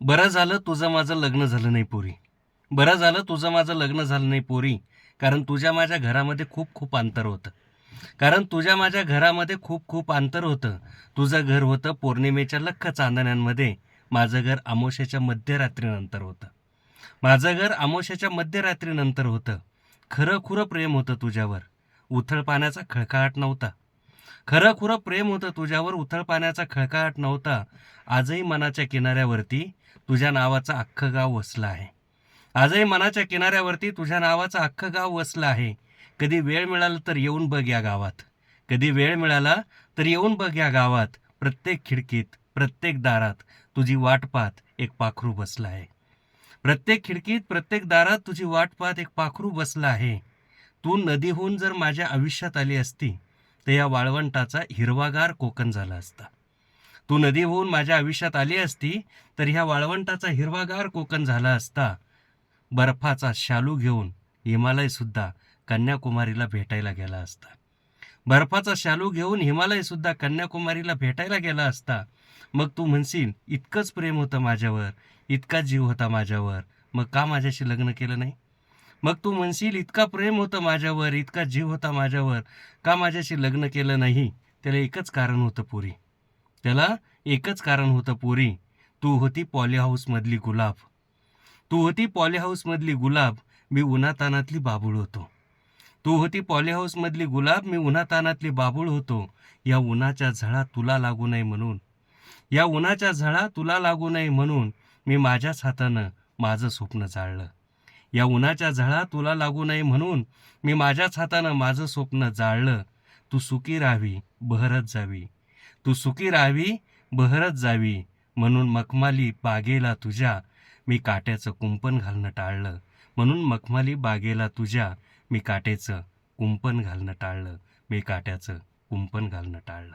बरं झालं तुझं माझं लग्न झालं नाही पोरी. बरं झालं तुझं माझं लग्न झालं नाही पोरी. कारण तुझ्या माझ्या घरामध्ये खूप खूप अंतर होतं. कारण तुझ्या माझ्या घरामध्ये खूप खूप अंतर होतं. तुझं घर होतं पौर्णिमेच्या लख्ख चांदण्यांमध्ये. माझं घर आमोशाच्या मध्यरात्रीनंतर होतं. माझं घर आमोशाच्या मध्यरात्रीनंतर होतं. खरं खुरं प्रेम होतं तुझ्यावर. उथळ पाण्याचा खळखळाट नव्हता. खरं खुरं प्रेम होतं तुझ्यावर. उथळ पाण्याचा खळखळाट नव्हता. आजही मनाच्या किनाऱ्यावरती तुझ्या नावाचं अख्खं गाव वसलं आहे. आजही मनाच्या किनाऱ्यावरती तुझ्या नावाचं अख्खं गाव वसलं आहे. कधी वेळ मिळाला तर येऊन बघ या गावात. कधी वेळ मिळाला तर येऊन बघ या गावात. प्रत्येक खिडकीत प्रत्येक दारात तुझी वाट पाहत एक पाखरू बसलं आहे. प्रत्येक खिडकीत प्रत्येक दारात तुझी वाट पाहत एक पाखरू बसलं आहे. तू नदीहून जर माझ्या आयुष्यात आली असती तर या वाळवंटाचा हिरवागार कोकण झाला असता. तू नदी होऊन माझ्या आयुष्यात आली असती तर ह्या वाळवंटाचा हिरवागार कोकण झाला असता. बर्फाचा शालू घेऊन हिमालयसुद्धा कन्याकुमारीला भेटायला गेला असता. बर्फाचा शालू घेऊन हिमालयसुद्धा कन्याकुमारीला भेटायला गेला असता. मग तू म्हणशील इतकंच प्रेम होतं माझ्यावर इतका जीव होता माझ्यावर मग का माझ्याशी लग्न केलं नाही? मग तू म्हणशील इतका प्रेम होतं माझ्यावर इतका जीव होता माझ्यावर का माझ्याशी लग्न केलं नाही? त्याला एकच कारण होतं पुरी. त्याला एकच कारण होतं पोरी. तू होती पॉली हाऊसमधली गुलाब. तू होती पॉली हाऊसमधली गुलाब मी उन्हातानातली बाबूळ होतो. तू होती पॉली हाऊसमधली गुलाब मी उन्हातानातली बाबूळ होतो. या उन्हाच्या झळा तुला लागू नये म्हणून. या उन्हाच्या झळा तुला लागू नये म्हणून मी माझ्याच हातानं माझं स्वप्न जाळलं. या उन्हाच्या झळा तुला लागू नये म्हणून मी माझ्याच हातानं माझं स्वप्न जाळलं. तू सुखी राहावी बहरत जावी. तू सुखी राहावी बहरत जावी म्हणून मखमाली बागेला तुझ्या. मी काट्याचं कुंपण घालणं टाळलं. म्हणून मखमाली बागेला तुझ्या. मी काट्याचं कुंपण घालणं टाळलं. मी काट्याचं कुंपण घालणं टाळलं.